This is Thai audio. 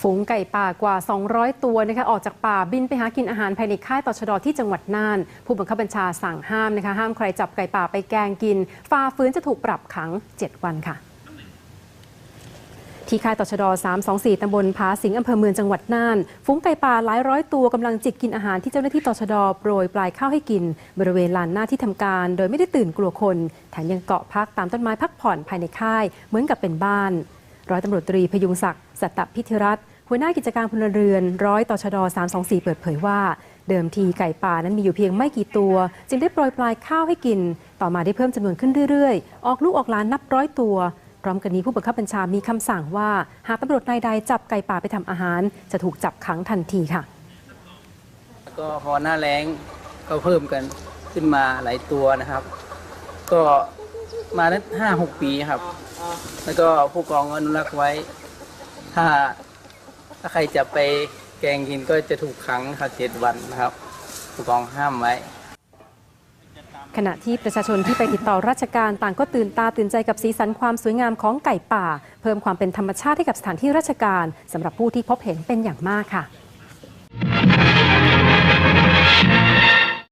ฝูงไก่ป่ากว่า 200 ตัวนะคะออกจากป่าบินไปหากินอาหารภายในค่ายต่อชดที่จังหวัดน่าน ผู้บังคับบัญชาสั่งห้ามนะคะห้ามใครจับไก่ป่าไปแกงกินฝ่าฝืนจะถูกปรับขัง 7 วันค่ะที่ค่ายต่อชด324 ตำบลผาสิงห์อำเภอเมืองจังหวัดน่าน ฝูงไก่ป่าหลายร้อยตัวกำลังจิกกินอาหารที่เจ้าหน้าที่ต่อชดโปรยปลายข้าวให้กิน บริเวณลานหน้าที่ทำการ โดยไม่ได้ตื่นกลัวคน แถมยังเกาะพักตามต้นไม้พักผ่อนภายในค่าย เหมือนกับเป็นบ้าน ร้อยตำรวจตรีพยุงศักดิ์สัตตพิธิรัตน์ หัวหน้ากิจการพลเรือนร้อยต่อชด324 เปิดเผยว่า เดิมทีไก่ป่านั้นมีอยู่เพียงไม่กี่ตัว จึงได้โปรยปลายข้าวให้กิน ต่อมาได้เพิ่มจำนวนขึ้นเรื่อยๆ ออกลูกออกหลานนับร้อยตัว พร้อมกันนี้ผู้บังคับบัญชามีคำสั่งว่า หากตำรวจนายใดจับไก่ป่าไปทำอาหาร จะถูกจับขังทันทีค่ะ ก็พอหน้าแรงก็เพิ่มกันขึ้นมาหลายตัวนะครับ ก็มาได้ห้าหกปีครับ แล้วก็ผู้กองอนุรักษ์ไว้ถ้า ถ้าใครจะไปแกงกินก็จะถูกขังครับเจ็ดวันนะครับผู้กองห้ามไว้ขณะที่ประชาชนที่ไปติดต่อราชการต่างก็ตื่นตาตื่นใจกับสีสันความสวยงามของไก่ป่า เพิ่มความเป็นธรรมชาติให้กับสถานที่ราชการสำหรับผู้ที่พบเห็นเป็นอย่างมากค่ะ